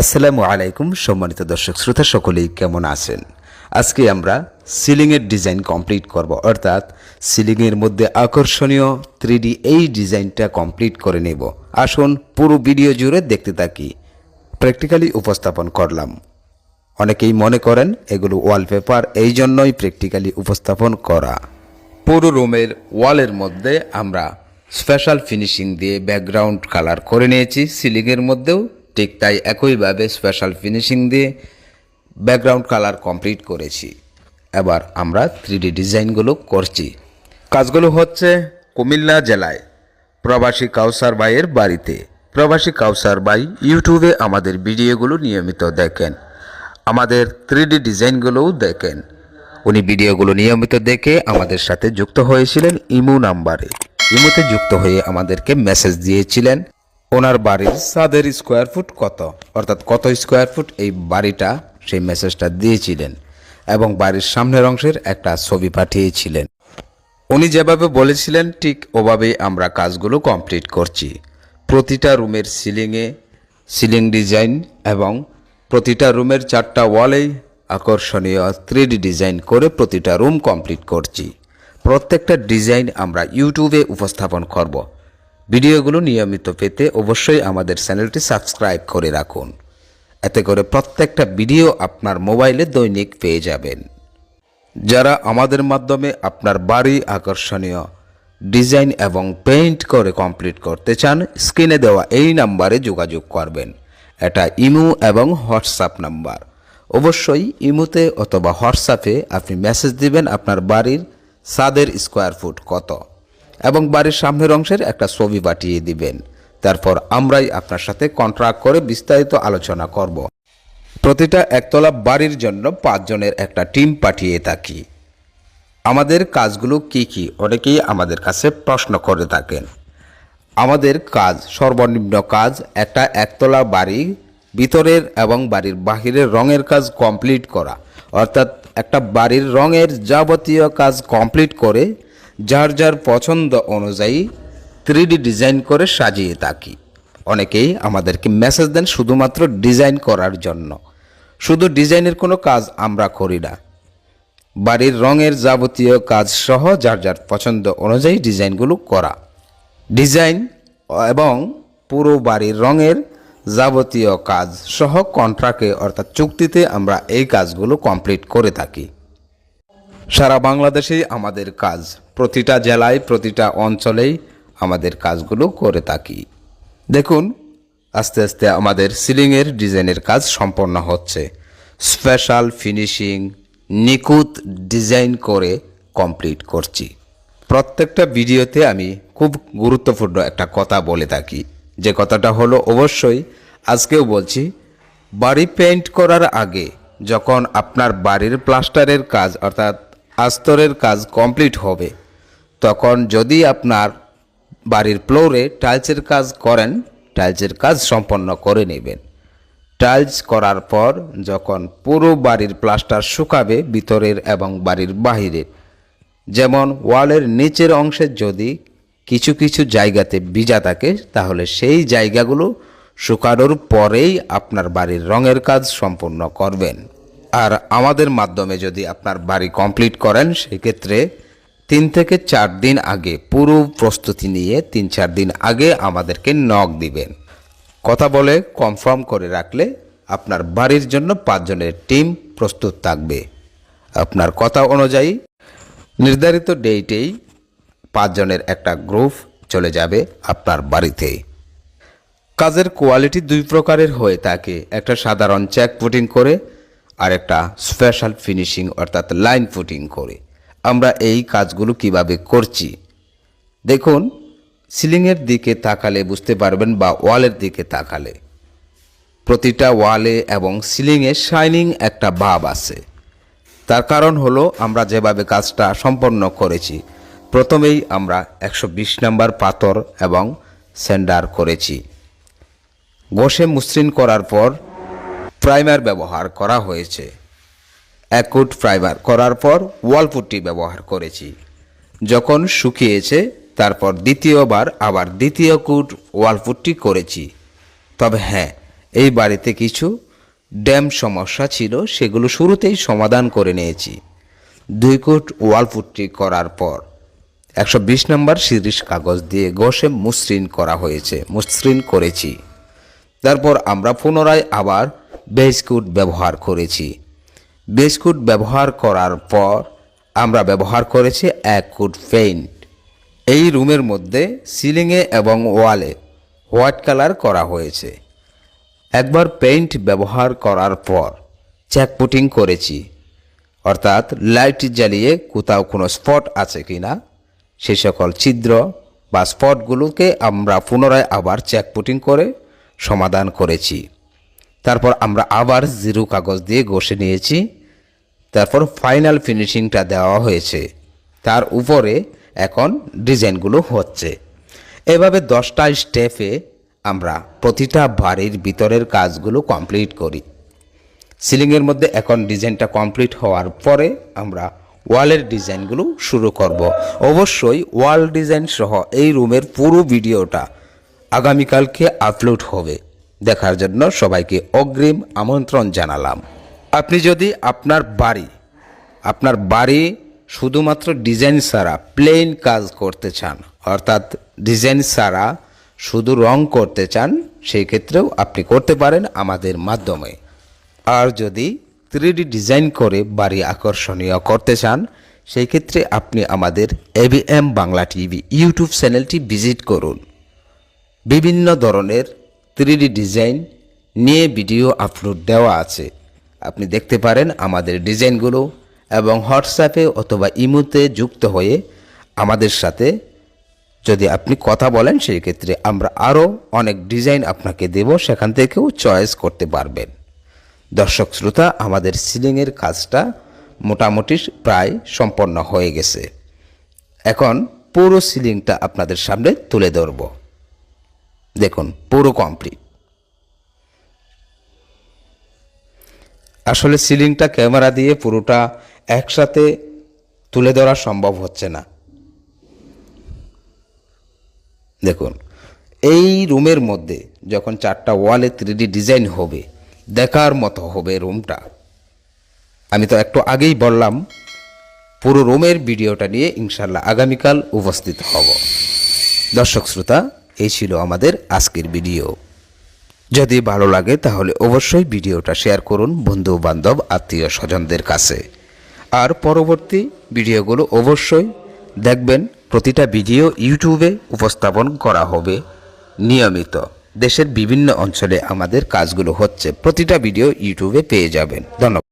আসসালামু আলাইকুম সম্মানিত দর্শক শ্রোতা সকলেই কেমন আছেন? আজকে আমরা সিলিংয়ের ডিজাইন কমপ্লিট করব, অর্থাৎ সিলিংয়ের মধ্যে আকর্ষণীয় থ্রি এই ডিজাইনটা কমপ্লিট করে নেব। আসুন পুরো ভিডিও জুড়ে দেখতে থাকি। প্র্যাকটিক্যালি উপস্থাপন করলাম। অনেকেই মনে করেন এগুলো ওয়ালপেপার এই জন্যই প্র্যাকটিক্যালি উপস্থাপন করা। পুরো রুমের ওয়ালের মধ্যে আমরা স্পেশাল ফিনিশিং দিয়ে ব্যাকগ্রাউন্ড কালার করে নিয়েছি। সিলিংয়ের মধ্যেও ঠিক তাই একইভাবে স্পেশাল ফিনিশিং দিয়ে ব্যাকগ্রাউন্ড কালার কমপ্লিট করেছি। এবার আমরা থ্রি ডিজাইনগুলো করছি। কাজগুলো হচ্ছে কুমিল্লা জেলায় প্রবাসী কাউসার ভাইয়ের বাড়িতে। প্রবাসী কাউসার ভাই ইউটিউবে আমাদের ভিডিওগুলো নিয়মিত দেখেন। আমাদের থ্রি ডিজাইনগুলোও দেখেন। উনি ভিডিওগুলো নিয়মিত দেখে আমাদের সাথে যুক্ত হয়েছিলেন ইমু নাম্বারে। ইমুতে যুক্ত হয়ে আমাদেরকে মেসেজ দিয়েছিলেন। ওনার বাড়ির ছাদের স্কোয়ার ফুট কত? অর্থাৎ কত স্কোয়ার ফুট এই বাড়িটা সেই মেসেজটা দিয়েছিলেন এবং বাড়ির সামনের অংশের একটা ছবি পাঠিয়েছিলেন। উনি যেভাবে বলেছিলেন, ঠিক ওভাবেই আমরা কাজগুলো কমপ্লিট করছি। প্রতিটা রুমের সিলিংয়ে সিলিং ডিজাইন এবং প্রতিটা রুমের চারটা ওয়ালেই আকর্ষণীয় থ্রি ডিজাইন করে প্রতিটা রুম কমপ্লিট করছি। প্রত্যেকটা ডিজাইন আমরা ইউটিউবে উপস্থাপন করব। ভিডিওগুলো নিয়মিত পেতে অবশ্যই আমাদের চ্যানেলটি সাবস্ক্রাইব করে রাখুন। এতে করে প্রত্যেকটা ভিডিও আপনার মোবাইলে দৈনিক পেয়ে যাবেন। যারা আমাদের মাধ্যমে আপনার বাড়ি আকর্ষণীয় ডিজাইন এবং পেইন্ট করে কমপ্লিট করতে চান, স্ক্রিনে দেওয়া এই নাম্বারে যোগাযোগ করবেন। এটা ইমো এবং হোয়াটসঅ্যাপ নাম্বার। অবশ্যই ইমোতে অথবা হোয়াটসঅ্যাপে আপনি মেসেজ দিবেন আপনার বাড়ির ছাদের স্কোয়ার ফুট কত। এবং বাড়ির সামনের অংশের একটা ছবি পাঠিয়ে দিবেন। তারপর আমরাই আপনার সাথে কন্ট্রাক্ট করে বিস্তারিত আলোচনা করব। প্রতিটা একতলা বাড়ির জন্য পাঁচজনের একটা টিম পাঠিয়ে থাকি। আমাদের কাজগুলো কি কি অনেকেই আমাদের কাছে প্রশ্ন করে থাকেন। আমাদের কাজ সর্বনিম্ন কাজ, একটা একতলা বাড়ি, ভিতরের এবং বাড়ির বাহিরের রঙের কাজ কমপ্লিট করা। অর্থাৎ একটা বাড়ির রঙের যাবতীয় কাজ কমপ্লিট করে যার যার পছন্দ অনুযায়ী থ্রি ডিজাইন করে সাজিয়ে থাকি। অনেকেই আমাদেরকে মেসেজ দেন শুধুমাত্র ডিজাইন করার জন্য। শুধু ডিজাইনের কোনো কাজ আমরা করি না। বাড়ির রঙের যাবতীয় কাজ সহ যার যার পছন্দ অনুযায়ী ডিজাইনগুলো করা। ডিজাইন এবং পুরো বাড়ির রঙের যাবতীয় কাজ সহ কন্ট্রাক্টে অর্থাৎ চুক্তিতে আমরা এই কাজগুলো কমপ্লিট করে থাকি। সারা বাংলাদেশেই আমাদের কাজ। প্রতিটা জেলায়, প্রতিটা অঞ্চলেই আমাদের কাজগুলো করে থাকি। দেখুন, আস্তে আস্তে আমাদের সিলিংয়ের ডিজাইনের কাজ সম্পন্ন হচ্ছে। স্পেশাল ফিনিশিং, নিখুঁত ডিজাইন করে কমপ্লিট করছি। প্রত্যেকটা ভিডিওতে আমি খুব গুরুত্বপূর্ণ একটা কথা বলে থাকি। যে কথাটা হলো, অবশ্যই আজকেও বলছি, বাড়ি পেইন্ট করার আগে যখন আপনার বাড়ির প্লাস্টারের কাজ, অর্থাৎ আস্তরের কাজ কমপ্লিট হবে। তখন যদি আপনার বাড়ির ফ্লোরে টাইলসের কাজ করেন, টাইলসের কাজ সম্পন্ন করে নেবেন। টাইলস করার পর যখন পুরো বাড়ির প্লাস্টার শুকাবে ভিতরের এবং বাড়ির বাহিরের যেমন ওয়ালের নিচের অংশে যদি কিছু কিছু জায়গাতে ভিজা থাকে, তাহলে সেই জায়গাগুলো শুকানোর পরেই আপনার বাড়ির রঙের কাজ সম্পূর্ণ করবেন। আর আমাদের মাধ্যমে যদি আপনার বাড়ি কমপ্লিট করেন, সেক্ষেত্রে তিন থেকে চার দিন আগে পুরো প্রস্তুতি নিয়ে তিন চার দিন আগে আমাদেরকে নক দিবেন। কথা বলে কনফার্ম করে রাখলে আপনার বাড়ির জন্য পাঁচজনের টিম প্রস্তুত থাকবে। আপনার কথা অনুযায়ী নির্ধারিত ডেটেই পাঁচজনের একটা গ্রুপ চলে যাবে আপনার বাড়িতে। কাজের কোয়ালিটি দুই প্রকারের হয়ে থাকে। একটা সাধারণ চেক পুটিং করে আর একটা স্পেশাল ফিনিশিং অর্থাৎ লাইন ফুটিং করে। আমরা এই কাজগুলো কীভাবে করছি? দেখুন, সিলিংয়ের দিকে তাকালে বুঝতে পারবেন বা ওয়ালের দিকে তাকালে। প্রতিটা ওয়ালে এবং সিলিংয়ে শাইনিং একটা ভাব আছে। তার কারণ হলো, আমরা যেভাবে কাজটা সম্পন্ন করেছি, প্রথমেই আমরা একশো বিশ নম্বর পাথর এবং সেন্ডার করেছি। ঘষে মসৃণ করার পর প্রাইমার ব্যবহার করা হয়েছে। অ্যাকুট প্রাইমার করার পর ওয়ালপুট্টি ব্যবহার করেছি। যখন শুকিয়েছে, তারপর দ্বিতীয়বার আবার দ্বিতীয় কুট ওয়ালপুট্টি করেছি। তবে হ্যাঁ এই বাড়িতে কিছু ড্যাম সমস্যা ছিল, সেগুলো শুরুতেই সমাধান করে নিয়েছি। দুই কোট ওয়াল পুট্টি করার পর একশো বিশ নম্বর সিরিশ কাগজ দিয়ে ঘষে মসৃণ করা হয়েছে, মসৃণ করেছি। তারপর আমরা পুনরায় আবার বেসকুট ব্যবহার করেছি। বেসকুট ব্যবহার করার পর আমরা ব্যবহার করেছি এক কুট পেইন্ট। এই রুমের মধ্যে সিলিংয়ে এবং ওয়ালে হোয়াইট কালার করা হয়েছে। একবার পেইন্ট ব্যবহার করার পর চেক পুটিং করেছি। অর্থাৎ লাইট জ্বালিয়ে কোথাও কোনো স্পট আছে কি না সে সকল ছিদ্র বা স্পটগুলোকে আমরা পুনরায় আবার চেক পুটিং করে সমাধান করেছি। তারপর আমরা আবার জিরো কাগজ দিয়ে ঘষে নিয়েছি। তারপর ফাইনাল ফিনিশিংটা দেওয়া হয়েছে। তার উপরে এখন ডিজাইনগুলো হচ্ছে। এভাবে দশটা স্টেপে আমরা প্রতিটা বাড়ির ভিতরের কাজগুলো কমপ্লিট করি। সিলিংয়ের মধ্যে এখন ডিজাইনটা কমপ্লিট হওয়ার পরে আমরা ওয়ালের ডিজাইনগুলো শুরু করব। অবশ্যই ওয়াল ডিজাইন সহ এই রুমের পুরো ভিডিওটা আগামীকালকে আপলোড হবে। দেখার জন্য সবাইকে অগ্রিম আমন্ত্রণ জানালাম। আপনি যদি আপনার বাড়ি আপনার বাড়ি শুধুমাত্র ডিজাইন ছাড়া প্লেন কাজ করতে চান, অর্থাৎ ডিজাইন ছাড়া শুধু রং করতে চান, সেই ক্ষেত্রেও আপনি করতে পারেন আমাদের মাধ্যমে। আর যদি থ্রি ডিজাইন করে বাড়ি আকর্ষণীয় করতে চান, সেই ক্ষেত্রে আপনি আমাদের A B M Bangla TV YouTube চ্যানেলটি ভিজিট করুন। বিভিন্ন ধরনের থ্রি ডিজাইন নিয়ে ভিডিও আপলোড দেওয়া আছে। আপনি দেখতে পারেন আমাদের ডিজাইনগুলো এবং হোয়াটসঅ্যাপে অথবা ইমোতে যুক্ত হয়ে আমাদের সাথে যদি আপনি কথা বলেন, সেই ক্ষেত্রে আমরা আরও অনেক ডিজাইন আপনাকে দেব, সেখান থেকেও চয়েস করতে পারবেন। দর্শক শ্রোতা, আমাদের সিলিংয়ের কাজটা মোটামুটি প্রায় সম্পন্ন হয়ে গেছে। এখন পুরো সিলিংটা আপনাদের সামনে তুলে ধরব। দেখুন, পুরো কমপ্লিট আসলে সিলিংটা ক্যামেরা দিয়ে পুরোটা একসাথে তুলে ধরা সম্ভব হচ্ছে না। দেখুন, এই রুমের মধ্যে যখন চারটা ওয়ালে থ্রি ডিজাইন হবে, দেখার মতো হবে রুমটা। আমি তো একটু আগেই বললাম, পুরো রুমের ভিডিওটা নিয়ে ইনশাল্লাহ আগামীকাল উপস্থিত হব। দর্শক, শ্রোতা এই ছিল আমাদের আজকের ভিডিও। যদি ভালো লাগে তাহলে অবশ্যই ভিডিওটা শেয়ার করুন বন্ধু, বান্ধব, আত্মীয় স্বজনদের কাছে। আর পরবর্তী ভিডিওগুলো অবশ্যই দেখবেন, প্রতিটা ভিডিও ইউটিউবে উপস্থাপন করা হবে নিয়মিত। দেশের বিভিন্ন অঞ্চলে আমাদের কাজগুলো হচ্ছে, প্রতিটা ভিডিও ইউটিউবে পেয়ে যাবেন। ধন্যবাদ।